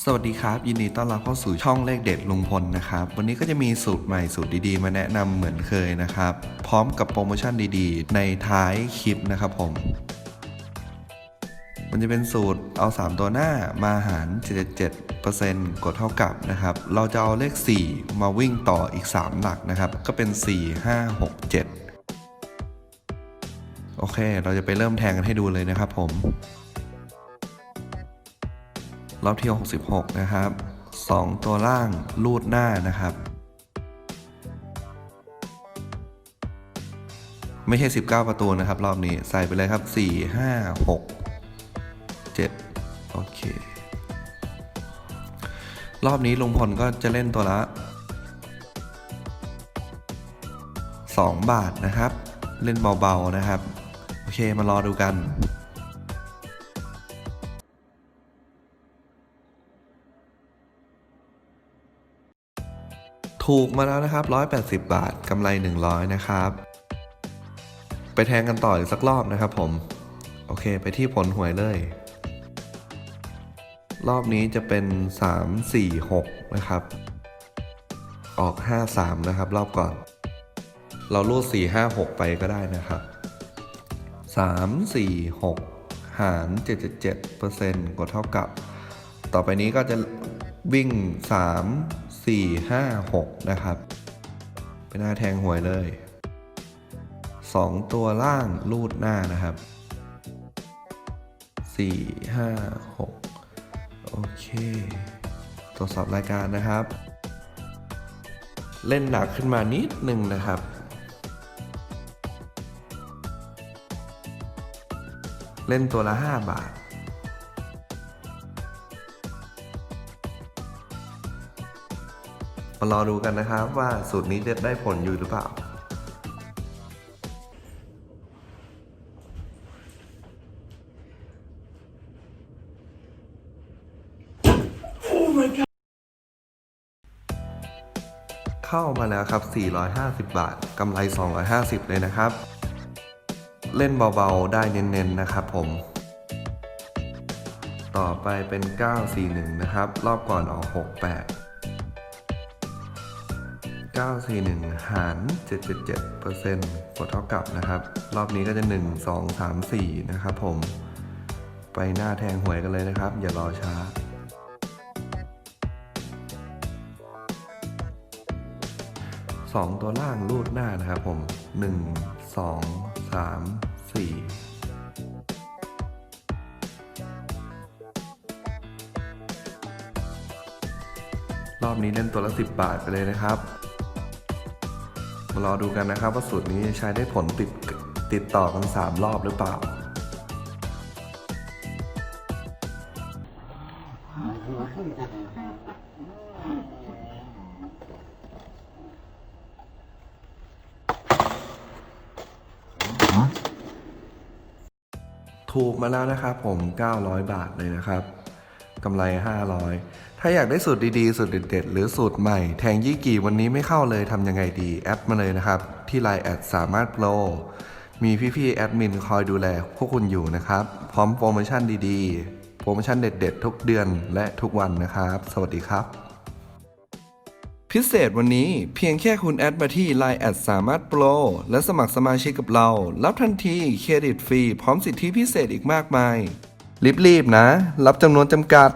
สวัสดีครับ ยินดีต้อนรับเข้าสู่ช่องเลขเด็ดลุงพลนะครับ วันนี้ก็จะมีสูตรใหม่สูตรดีๆ มาแนะนำเหมือนเคยนะครับ พร้อมกับโปรโมชั่นดีๆ ในท้ายคลิปนะครับผม มันจะเป็นสูตรเอา 3 ตัวหน้ามาหาร 77%กดเท่ากับนะครับ เราจะเอาเลข 4 มาวิ่งต่ออีก 3 หลักนะครับ ก็เป็น 4 5 6 7 โอเค เราจะไปเริ่มแทงกันให้ดูเลยนะครับผม รอบที่ 66 นะครับ 2 ตัวล่างลูดหน้านะครับ ไม่ใช่ 19 ประตูนะครับ รอบนี้ใส่ไปเลยครับ 4 5 6 7 โอเค รอบนี้ลุงพลก็จะเล่นตัวละ 2 บาทนะครับ เล่นเบาๆนะครับ โอเคมารอดูกัน ถูกมาแล้วนะครับ 180 บาทกำไร 100 นะครับ ไปแทงกันต่ออีกสักรอบนะครับผม โอเค ไปที่ผลหวยเลย รอบนี้จะเป็น 3 4 6 นะครับ ออก 5 3 นะครับ รอบก่อน เราลูด4 5 6 ไปก็ได้นะครับ 3 4 6 หาร 77%กดเท่ากับ ต่อไปนี้ก็จะวิ่ง 3 4 5 6 นะครับ เป็นหน้าแทงหวยเลย 2 ตัวล่างลูดหน้านะครับ 4 5 6 โอเค ตรวจสอบรายการนะครับ เล่นหนักขึ้นมานิดหนึ่งนะครับเล่นตัวละ 5 บาท มารอดูกันนะครับว่าสูตรนี้จะได้ผลอยู่หรือเปล่าเข้ามาแล้วครับ 450 บาท กำไร 250 เลยนะครับ เล่นเบาๆ ได้เน้นๆ นะครับผม ต่อไปเป็น 941 นะครับ รอบก่อนออก 68 941 หาร 777%กดเท่ากับนะครับ รอบนี้ก็จะ 1 2 3 4 นะครับผม ไปหน้าแทงหวยกันเลยนะครับ อย่ารอช้าสองตัวล่างรูดหน้านะครับผมหนึ่งสองสามสี่รอบนี้เล่นตัวละสิบบาทไปเลยนะครับ รอดูกันนะครับว่าสูตรนี้ใช้ได้ผลติดติดต่อกันสามรอบหรือเปล่าถูกมาแล้วนะครับผม 900 บาทเลยนะครับ กำไร 500 ถ้าอยากได้สูตรดีๆ สูตรเด็ดๆ หรือสูตรใหม่ แทงยี่กี่วันนี้ไม่เข้าเลยทำยังไงดี แอดมาเลยนะครับ ที่ Line แอดสามารถโปรมีพี่ๆ แอดมินคอยดูแลพวกคุณอยู่นะครับ พร้อมโปรโมชั่นดีๆ โปรโมชั่นเด็ดๆ ทุกเดือนและทุกวันนะครับ สวัสดีครับ พิเศษวันนี้เพียงแค่คุณแอดมาที่ Line แอดสามารถโปรและสมัครสมาชิกกับเรา รับทันทีเครดิตฟรี พร้อมสิทธิพิเศษอีกมากมาย รีบๆนะ รับจำนวนจำกัด